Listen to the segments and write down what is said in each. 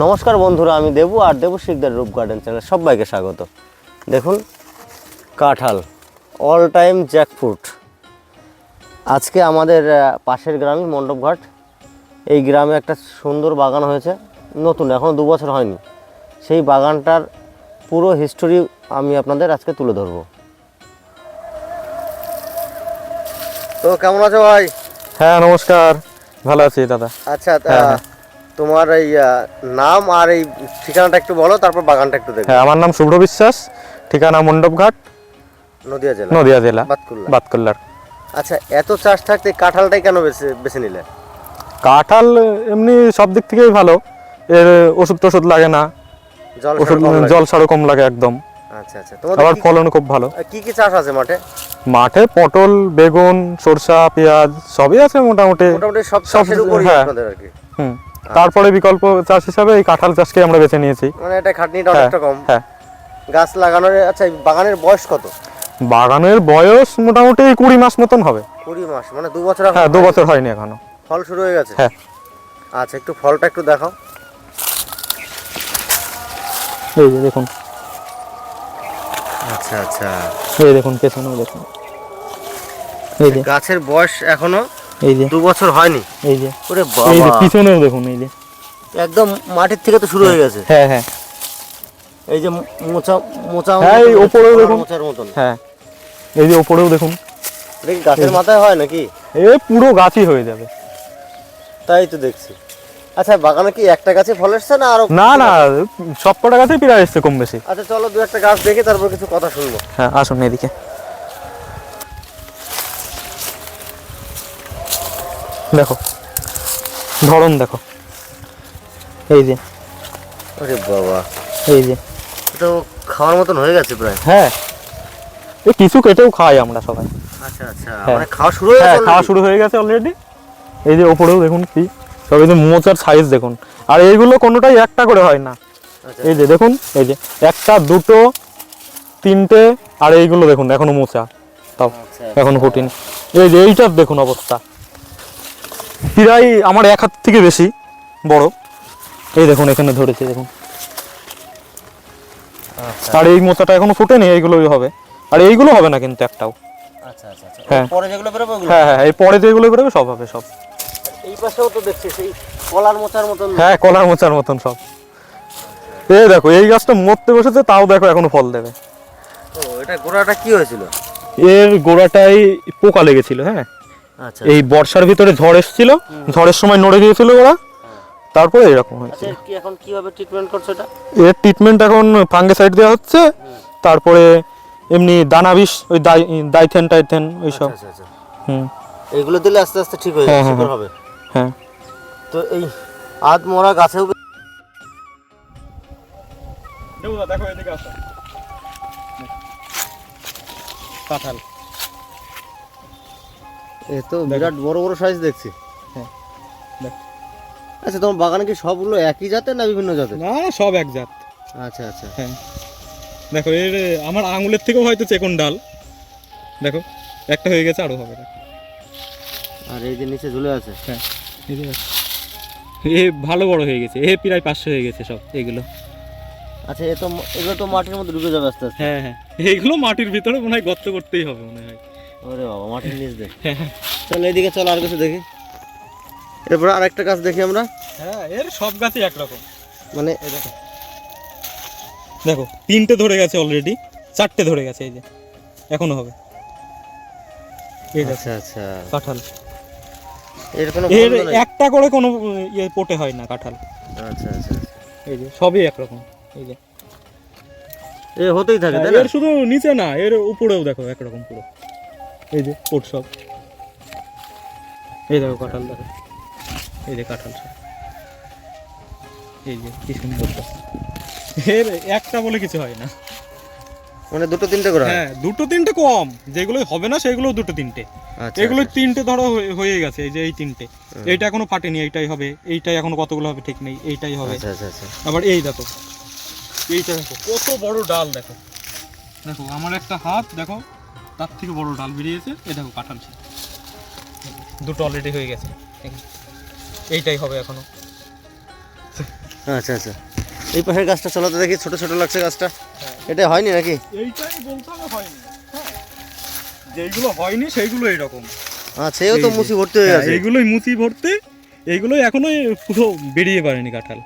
নমস্কার বন্ধুরা আমি দেবু আর দেবু শিকদার রূপ গার্ডেন চ্যানেল সবাইকে স্বাগত। দেখুন কাঁঠাল অল টাইম জ্যাকফ্রুট আজকে আমাদের পাশের গ্রামই মণ্ডপঘাট এই গ্রামে একটা সুন্দর বাগান হয়েছে নতুন এখনও দু বছর হয়নি। সেই বাগানটার পুরো হিস্টোরি আমি আপনাদের আজকে তুলে ধরবো। তো কেমন আছো ভাই? হ্যাঁ নমস্কার। ভালো আছি দাদা। আচ্ছা। তোমার এই নাম আর এই ঠিকানাটা একটু বলো তারপর বাগানটা একটু দেখো হ্যাঁ আমার নাম শুভ্র বিশ্বাস ঠিকানা মণ্ডপঘাট নদিয়া জেলা। নদিয়া জেলা বাতকুল্লা বাতকল্লার। আচ্ছা এত চাষ থাকতে কাঁঠালটাই কেন বেছে বেছে নিলে? কাঁঠাল এমনি সব দিক থেকেই ভালো। এর ওষুধ টষুধ লাগে না। জল ওষুধ জল সারও কম লাগে একদম। আচ্ছা আচ্ছা আবার ফলন খুব ভালো। কি কি চাষ আছে মাঠে? মাঠে পটল বেগুন সরষা পেঁয়াজ সবই আছে মোটামুটি। মোটামুটি সব সব চাষের উপরই হ্যাঁ। আপনাদের আর কি। হুম। তারপরে বিকল্প চাষ হিসাবে এই কাঁঠাল চাষকে আমরা বেছে নিয়েছি। মানে এটা খাটনিটা হ্যাঁ অনেকটা কম। হ্যাঁ। গাছ লাগানোর আচ্ছা বাগানের বয়স কত? বাগানের বয়স মোটামুটি কুড়ি মাস মতন হবে। কুড়ি মাস মানে দু বছর হ্যাঁ দু বছর হয়নি এখনও। ফল শুরু হয়ে গেছে? হ্যাঁ। আচ্ছা একটু ফলটা একটু দেখাও। এই যে দেখুন। আচ্ছা আচ্ছা। এই দেখুন পেছনেও দেখুন। এই যে। গাছের বয়স এখনও এই যে। দু বছর হয়নি। এই যে। ওরে এই যে পিছনেও দেখুন এই যে। একদম মাটির থেকে তো শুরু হয়ে গেছে। হ্যাঁ হ্যাঁ। এই যে মোচা মোচা হ্যাঁ, এই ওপরেও দেখুন। মোচার মতন। হ্যাঁ। এই যে ওপরেও দেখুন। দেখি গাছের মাথায় হয় নাকি? এ পুরো গাছই হয়ে যাবে। তাই তো দেখছি। আচ্ছা বাগানে কি একটা গাছে ফল এসছে না আরও না না সব কটা গাছই প্রায় এসছে কম বেশি। আচ্ছা চলো দু একটা গাছ দেখে তারপর কিছু কথা শুনব। হ্যাঁ আসুন এদিকে। দেখো। ধরন দেখো। এই যে। আরে বাবা। এই যে। তো খাওয়ার মতন হয়ে গেছে প্রায়। হ্যাঁ। এ কিছু কেটেও খাই আমরা সবাই। আচ্ছা আচ্ছা। হ্যাঁ। মানে খাওয়া শুরু হয়ে হ্যাঁ গেছে খাওয়া শুরু হয়ে গেছে অলরেডি এই যে ওপরেও দেখুন কি সব এই যে মোচার সাইজ দেখুন। আর এইগুলো কোনোটাই একটা করে হয় না। আচ্ছা, এই যে দেখুন এই যে একটা দুটো তিনটে আর এইগুলো দেখুন এখনও মোচা। তাও আচ্ছা, এখনও ফুটিনি। এই যে এইটার দেখুন অবস্থা। প্রায় আমার এক হাত থেকে বেশি বড়। এই দেখুন এখানে ধরেছে দেখুন। আচ্ছা। আর এই মোচাটা এখনও ফুটেনি এইগুলোই হবে। আর এইগুলো হবে না কিন্তু একটাও। আচ্ছা আচ্ছা হ্যাঁ। পরে যেগুলো বেরোবে হ্যাঁ হ্যাঁ এই পরে যেগুলো বেরোবে সব হবে সব। এই পাশেও তো দেখছি সেই কলার মোচার মতন হ্যাঁ কলার মোচার মতন সব। এই দেখো এই গাছটা মরতে বসেছে তাও দেখো এখনও ফল দেবে। ও এটা গোড়াটা কি হয়েছিল? এর গোড়াটাই পোকা লেগেছিল হ্যাঁ। এই বর্ষার ভিতরে ঝড় এসেছিল ঝড়ের সময় নড়ে গিয়েছিল ওরা তারপরে এরকম আচ্ছা এর কি এখন কীভাবে ট্রিটমেন্ট করছ এটা এর ট্রিটমেন্ট এখন ফাঙ্গিসাইড দেওয়া হচ্ছে তারপরে এমনি দানা বিষ ওই দাই- দাইথেন টাইথেন ওইসব। আচ্ছা আচ্ছা হুম। এগুলো দিলে আস্তে আস্তে ঠিক হয়ে হ্যাঁ, যাবে হ্যাঁ, হবে। হ্যাঁ। তো এই আধ মরা গাছেও দেখো এদিকে আসো। কাঁঠাল এ তো বিরাট বড় বড় সাইজ দেখছি। হ্যাঁ, আচ্ছা তোমার বাগানে কি সবগুলো একই জাতের না বিভিন্ন জাতের? না সব এক জাত। আচ্ছা আচ্ছা। হ্যাঁ। দেখো এর আমার আঙুলের থেকেও হয়তো চেকন ডাল। দেখো একটা হয়ে গেছে আরও হবে আর এই যে নিচে ঝুলে আছে। হ্যাঁ এই যে এ ভালো বড় হয়ে গেছে এ প্রায় পাঁচশো হয়ে গেছে সব এগুলো। আচ্ছা এ তো এগুলো তো মাটির মধ্যে ঢুকে যাবে আস্তে আস্তে। হ্যাঁ হ্যাঁ। এইগুলো মাটির ভিতরে মনে হয় গর্ত করতেই হবে মনে হয়। ওরে বাবা মাটির নিচ দেখ হ্যাঁ চলো এদিকে চলো আর কিছু দেখি। এরপর আরেকটা গাছ দেখি আমরা। হ্যাঁ এর সব গাছই একরকম। মানে দেখো। দেখো তিনটে ধরে গেছে অলরেডি চারটে ধরে গেছে এই যে। এখনও হবে। আচ্ছা আচ্ছা। কাঁঠাল। এর কোনো এর একটা করে কোনো ইয়ে পোটে হয় না কাঁঠাল। আচ্ছা আচ্ছা আচ্ছা। এই যে সবই একরকম এই যে। এ হতেই থাকে তাই এর শুধু নিচে না এর উপরেও দেখো একরকম পুরো। এই যে পোট সব। এই দেখো কাঁঠাল দেখো। এই যে কাঁঠাল সব। এই যে কি সুন্দর এর একটা বলে কিছু হয় না। মানে দুটো তিনটে করে হ্যাঁ? দুটো তিনটে কম। যেগুলো হবে না সেগুলো দুটো তিনটে। আচ্ছা এগুলো আচ্ছা। তিনটে ধরো হয়ে- গেছে এই যে এই তিনটে। এইটা এখনও ফাটেনি এইটাই হবে। এইটাই এখনও কতগুলো হবে ঠিক নেই এইটাই হবে। আচ্ছা আচ্ছা আচ্ছা। আবার এই দেখো এইটা দেখো কত বড় ডাল দেখো। দেখো আমার একটা হাত দেখো। তার থেকে বড় ডাল বেরিয়েছে এই দেখো কাঁঠাল ছিল। দুটো অলরেডি হয়ে গেছে। এইটাই হবে এখনও। আচ্ছা আচ্ছা। এই পাশের গাছটা চলাতে দেখি ছোট ছোট লাগছে গাছটা। এটা হয়নি নাকি? এইটাই বলতে হবে হয়নি। হ্যাঁ। যেইগুলো হয়নি সেইগুলো এইরকম। আচ্ছা এও তো। মুচি ভর্তি হয়ে হ্যাঁ, গেছে। এইগুলোই মুচি ভর্তি এইগুলোই এখনও পুরো বেরিয়ে পারেনি কাঁঠাল।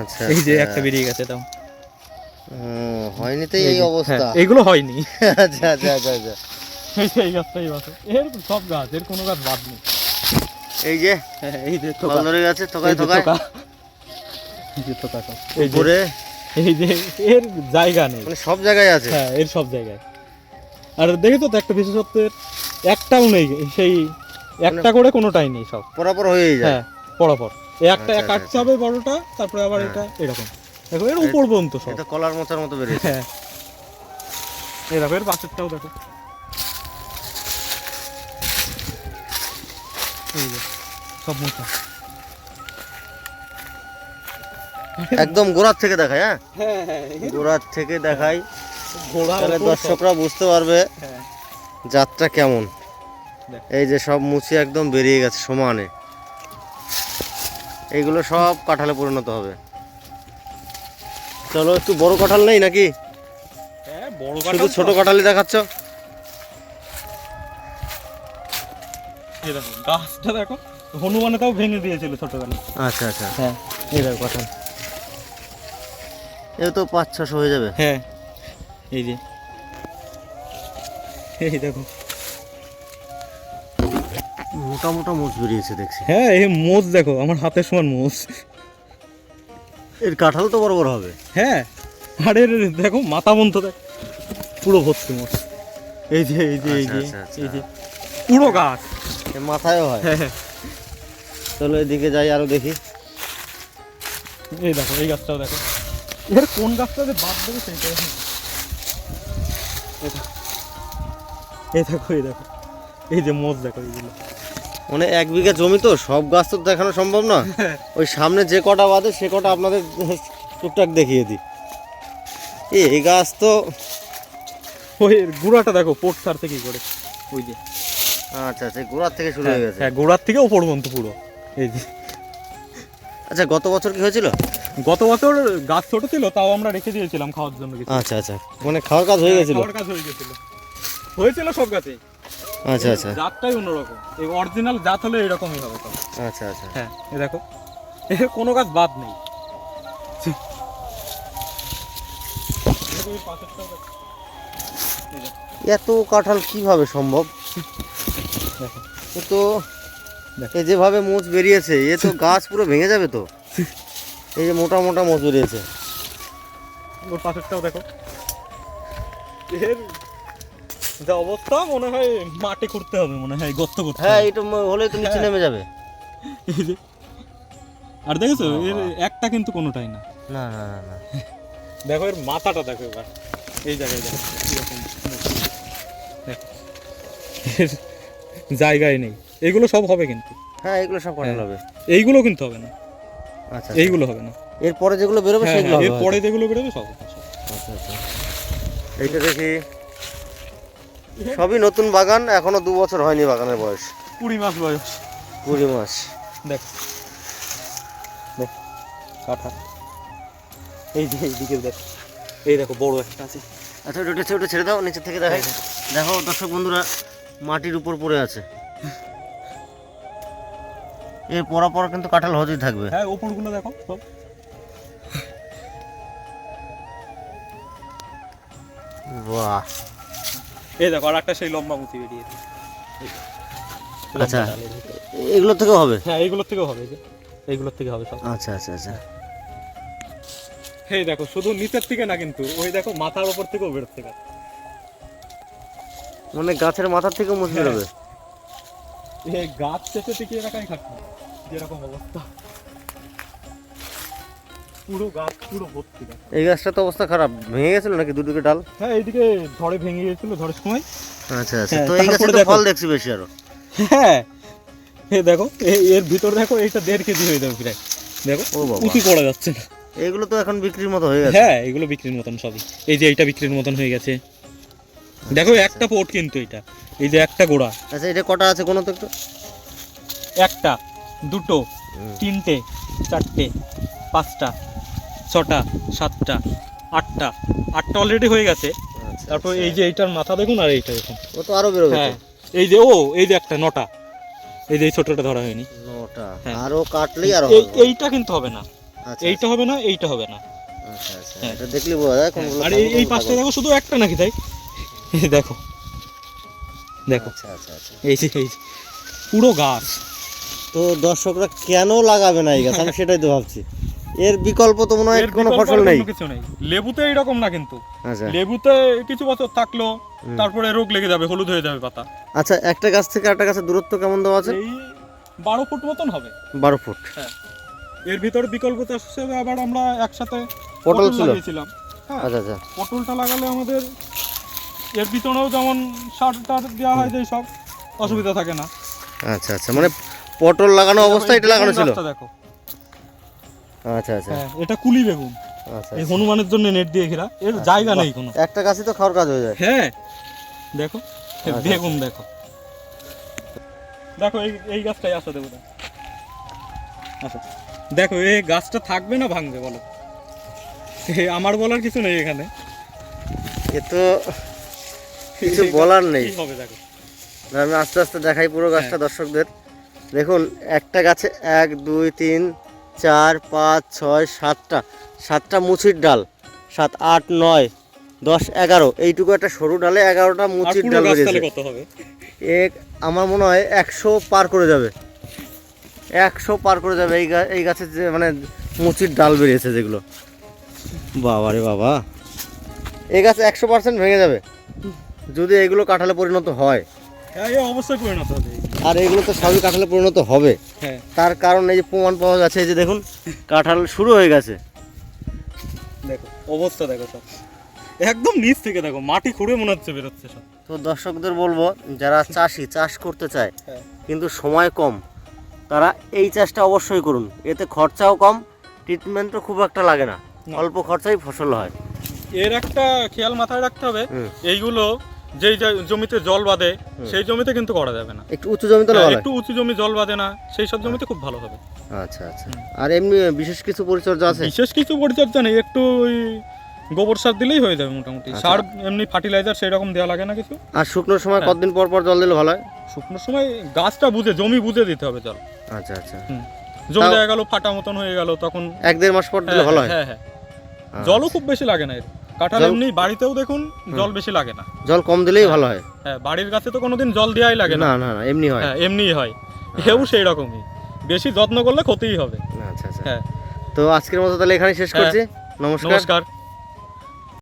আচ্ছা এই যে আচ্ছা। একটা বেরিয়ে গেছে তাও হয়নি তো এই অবস্থা। হ্যাঁ, এইগুলো হয়নি। আচ্ছা আচ্ছা আচ্ছা আচ্ছা। এই গাছটাই আছে এর সব গাছ এর কোনো গাছ বাদ নেই। এই যে হ্যাঁ এই যে ধরে গেছে থকায় থকায় এই যে থোকা সব। এই যে উপরে। এই যে এর জায়গা নেই। মানে সব জায়গায় আছে? হ্যাঁ এর সব জায়গায়। আর দেখেছ তো একটা বিশেষত্বের একটাও নেই সেই একটা করে কোনোটাই নেই সব। পরাপর হয়েই যায়। হ্যাঁ পরপর। একটা কাটতে হবে বড়টা তারপরে আবার এটা এরকম। দেখো এর উপর পর্যন্ত সব। এটা কলার মোচার মতো বেরিয়েছে। হ্যাঁ। এই দেখো এর পাশেরটাও দেখো। এই যে সব মোটা একদম গোড়ার থেকে দেখায় হ্যাঁ? হ্যাঁ হ্যাঁ। গোড়ার থেকে দেখাই তাহলে দর্শকরা বুঝতে পারবে হ্যাঁ। যাত্রা কেমন। এই যে সব মুচি একদম বেরিয়ে গেছে সমানে। এইগুলো সব কাঁঠালে পরিণত হবে। চলো একটু বড় কাঁঠাল নেই নাকি? হ্যাঁ বড় শুধু ছোট কাঁঠালই দেখাচ্ছ? দেখো গাছটা দেখো হনুমানে তাও ভেঙে দিয়েছিল ছোটবেলা আচ্ছা আচ্ছা। হ্যাঁ এই দেখো কাঁঠাল। এ তো পাঁচ ছশো হয়ে যাবে। হ্যাঁ এই যে। এই দেখো। মোটা মোটা মুচ বেরিয়েছে দেখছি। হ্যাঁ এই মোজ দেখো আমার হাতের সমান মোজ এর কাঁঠাল তো বড় বড় হবে। হ্যাঁ আর দেখো মাথা বন্ধ দেখ। পুরো ভর্তি মোজ এই যে এই যে এই যে আচ্ছা, আচ্ছা, এই যে পুরো গাছ। মাথায়ও হয়। হ্যাঁ হ্যাঁ। চলো এদিকে যাই আরও দেখি। এই দেখো এই গাছটাও দেখো। এর কোন গাছটা যে বাদ দেবে সেইটা দেখো। এই দেখো এই দেখো এই যে মোজ দেখো এইগুলো মানে এক বিঘা জমি তো সব গাছ তো দেখানো সম্ভব না। ওই সামনে যে কটা বাদে সে কটা আপনাদের টুকটাক দেখিয়ে দিই। এই গাছ তো ওই গুড়াটা দেখো পোট সার থেকে করে ওই যে। আচ্ছা আচ্ছা গোড়ার থেকে শুরু হয়ে গেছে। হ্যাঁ গোড়ার থেকে ওপর পর্যন্ত পুরো। এই যে। আচ্ছা গত বছর কি হয়েছিল? গত বছর গাছ ছোট ছিল তাও আমরা রেখে দিয়েছিলাম খাওয়ার জন্য আচ্ছা আচ্ছা। মানে খাওয়ার কাজ হয়ে গেছিল? খাওয়ার কাজ হয়ে গেছিল। হয়েছিল সব গাছে আচ্ছা আচ্ছা। জাতটাই অন্যরকম। এই অরিজিনাল জাত হলে এরকমই হবে আচ্ছা আচ্ছা। হ্যাঁ এ দেখো। এর কোনো গাছ বাদ নেই। এত কাঁঠাল কীভাবে সম্ভব? তো দেখ। এ যেভাবে মোচ বেরিয়েছে এ তো গাছ পুরো ভেঙে যাবে তো। এই যে মোটা মোটা মোচ বেরিয়েছে। ওর পাশেরটাও দেখো। এর যা অবস্থা মনে হয় মাটি করতে হবে মনে হয় গর্ত করতে হ্যাঁ এটা হলেই তো নিচে নেমে যাবে। আর দেখেছ এর একটা কিন্তু কোনোটাই না। না না না না। দেখো এর মাথাটা দেখো এবার। এই জায়গায় দেখো এরকম দেখো। জায়গায় নেই। এগুলো সব হবে কিন্তু। হ্যাঁ এগুলো সব কাঁঠাল হ্যাঁ। হবে। এইগুলো কিন্তু হবে না। আচ্ছা এইগুলো হবে না। এরপরে যেগুলো বেরোবে হ্যাঁ, সেগুলো হ্যাঁ, হবে এর পরে যেগুলো বেরোবে সব সব। আচ্ছা আচ্ছা। এইটা দেখি। সবই নতুন বাগান এখনও দু বছর হয়নি বাগানের বয়স। কুড়ি মাস বয়স। কুড়ি মাস। দেখ। দেখ এই যে এইদিকে দেখ। এই দেখো বড় একটা আছে। আচ্ছা ওটা ওটা ছেড়ে দাও নিচে থেকে দেখাই। দেখো দর্শক বন্ধুরা মাটির উপর পড়ে আছে। এর পরা পরা কিন্তু কাঁঠাল হতেই থাকবে। হ্যাঁ ওপরগুলো দেখো সব। বাহ। এই দেখো আর একটা সেই লম্বা মুচি বেরিয়েছে আচ্ছা। ডালের এগুলো থেকেও হবে? হ্যাঁ এইগুলোর থেকেও হবে এই এইগুলোর থেকে হবে সব। আচ্ছা আচ্ছা আচ্ছা। এই দেখো শুধু নিচের থেকে না কিন্তু ওই দেখো মাথার উপর থেকেও বেরোচ্ছে গাছ। মানে গাছের মাথার থেকেও মুছ হ্যাঁ। বেরোবে এই গাছ চেপে টিকিয়ে রাখাই খাটনি যেরকম অবস্থা। পুরো গাছ পুরো ভর্তি এই গাছটা তো অবস্থা খারাপ। ভেঙে গেছিল নাকি দুদিকে ডাল? হ্যাঁ এইদিকে ঝড়ে ভেঙে গিয়েছিল ঝড়ের সময়। আচ্ছা আচ্ছা। হ্যাঁ, তো এই গাছে তো দেখো। ফল দেখছি বেশি আরও। হ্যাঁ এই দেখো এর ভিতর দেখো এইটা দেড় কেজি হয়ে যাবে প্রায়। দেখো ও বাবা। উঁচু পড়া যাচ্ছে না। এগুলো তো এখন বিক্রির মতো হয়ে গেছে। হ্যাঁ এগুলো বিক্রির মতন সবই। এই যে এইটা বিক্রির মতন হয়ে গেছে। দেখো একটা পোট কিন্তু এটা এই যে একটা গোড়া। আচ্ছা এটা কটা আছে কোনো তো একটু? একটা দুটো তিনটে চারটে পাঁচটা। ছটা সাতটা আটটা আটটা অলরেডি হয়ে গেছে। আচ্ছা, তারপর আচ্ছা। এই যে এইটার মাথা দেখুন আর এইটা দেখুন। ও তো আরও বেরোবে হ্যাঁ এই যে ও এই যে একটা নটা। এই যে এই ছোটটা ধরা হয়নি। নটা হ্যাঁ। আরও কাটলেই আরও। এইটা কিন্তু হবে না। আচ্ছা এইটা হবে না এইটা হবে না। আচ্ছা আচ্ছা হ্যাঁ। এটা দেখলে বোঝা যায় কোনগুলো আর এই এই পাঁচটা দেখো শুধু একটা নাকি তাই? দেখো। দেখো। আচ্ছা আচ্ছা আচ্ছা। এই যে এই পুরো গাছ। তো দর্শকরা কেন লাগাবে না এই গাছ? আমি সেটাই তো ভাবছি। এর বিকল্প তো মনে হয় কোনো ফসল নেই। কিছু নেই। লেবুতে এইরকম না কিন্তু। আচ্ছা। লেবুতে কিছু বছর থাকল তারপরে রোগ লেগে যাবে হলুদ হয়ে যাবে পাতা। আচ্ছা একটা গাছ থেকে একটা গাছের দূরত্ব কেমন দেওয়া আছে? এই বারো ফুট মতন হবে। বারো ফুট। হ্যাঁ। এর ভিতর বিকল্প চাষ হিসেবে আবার আমরা একসাথে পটল ছিল? লাগিয়েছিলাম। হ্যাঁ। আচ্ছা আচ্ছা। পটলটা লাগালে আমাদের এর ভিতরেও যেমন সার টার দেওয়া হয় যে সব অসুবিধা থাকে না। আচ্ছা আচ্ছা। মানে পটল লাগানো অবস্থায় এটা লাগানো ছিল? দেখো। আচ্ছা আচ্ছা। হ্যাঁ এটা কুলি বেগুন। আচ্ছা এই হনুমানের জন্য নেট দিয়ে ঘেরা। এর জায়গা নেই কোনো। একটা গাছই তো খাওয়ার কাজ হয়ে যায়। হ্যাঁ। দেখো আচ্ছা, বেগুন দেখো। দেখো এই এই গাছটাই আসো দেবো। আচ্ছা দেখো এই গাছটা থাকবে না ভাঙবে বলো? আমার বলার কিছু নেই এখানে। এ তো কিছু বলার নেই। হবে দেখো। আমি আস্তে আস্তে দেখাই পুরো গাছটা দর্শকদের। দেখুন একটা গাছে এক দুই তিন চার পাঁচ ছয় সাতটা। সাতটা মুচির ডাল। সাত আট নয় দশ এগারো। এইটুকু একটা সরু ডালে এগারোটা মুচির ডাল বেরিয়েছে। এক আমার মনে হয় একশো পার করে যাবে। একশো পার করে যাবে এই গা এই গাছের যে মানে মুচির ডাল বেরিয়েছে যেগুলো। বাবা রে বাবা। এই গাছ একশো পার্সেন্ট ভেঙে যাবে। যদি এগুলো কাঁঠালে পরিণত হয়। হ্যাঁ অবশ্যই পরিণত হবে। আর এগুলো তো সবই কাঁঠালে পরিণত হবে। হ্যাঁ। তার কারণ এই যে প্রমাণ পাওয়া যাচ্ছে এই যে দেখুন কাঁঠাল শুরু হয়ে গেছে। দেখো অবস্থা দেখো সব। একদম নিচ থেকে দেখো মাটি খুঁড়ে মনে হচ্ছে বেরোচ্ছে সব। তো দর্শকদের বলব যারা চাষি চাষ করতে চায় হ্যাঁ। কিন্তু সময় কম তারা এই চাষটা অবশ্যই করুন। এতে খরচাও কম ট্রিটমেন্টও খুব একটা লাগে না। না। অল্প খরচায় ফসল হয়। এর একটা খেয়াল মাথায় রাখতে হবে এইগুলো যেই যে- জমিতে জল বাঁধে সেই জমিতে কিন্তু করা যাবে না। একটু উঁচু জমিতে হ্যাঁ, একটু উঁচু জমি জল বাঁধে না সেই সব জমিতে খুব ভালো হবে। আচ্ছা আচ্ছা। আর এমনি বিশেষ কিছু পরিচর্যা আছে? বিশেষ কিছু পরিচর্যা নেই একটু ওই গোবর সার দিলেই হয়ে যাবে মোটামুটি। আচ্ছা। সার এমনি ফার্টিলাইজার সেই রকম দেওয়া লাগে না কিছু। আর শুকনোর সময় হ্যাঁ। কতদিন পর পর জল দিলে ভালো হয়? শুকনোর সময় গাছটা বুঝে জমি বুঝে দিতে হবে জল। আচ্ছা আচ্ছা। জমি দেখা গেল ফাটা মতন হয়ে গেল তখন এক দেড় মাস পর দিলে হ্যাঁ, ভালো হয় হ্যাঁ হ্যাঁ। আচ্ছা। জলও খুব বেশি লাগে না এর। কাঁঠাল এমনি বাড়িতেও দেখুন জল বেশি লাগে না। জল কম দিলেই ভালো হয়। হ্যাঁ বাড়ির গাছে তো কোনোদিন জল দেওয়াই লাগে না। না না এমনি হয়। হ্যাঁ এমনিই হয়। এও সেই রকমই। বেশি যত্ন করলে ক্ষতিই হবে। আচ্ছা আচ্ছা। হ্যাঁ। তো আজকের মতো তাহলে এখানে শেষ হ্যাঁ। করছি। নমস্কার। নমস্কার।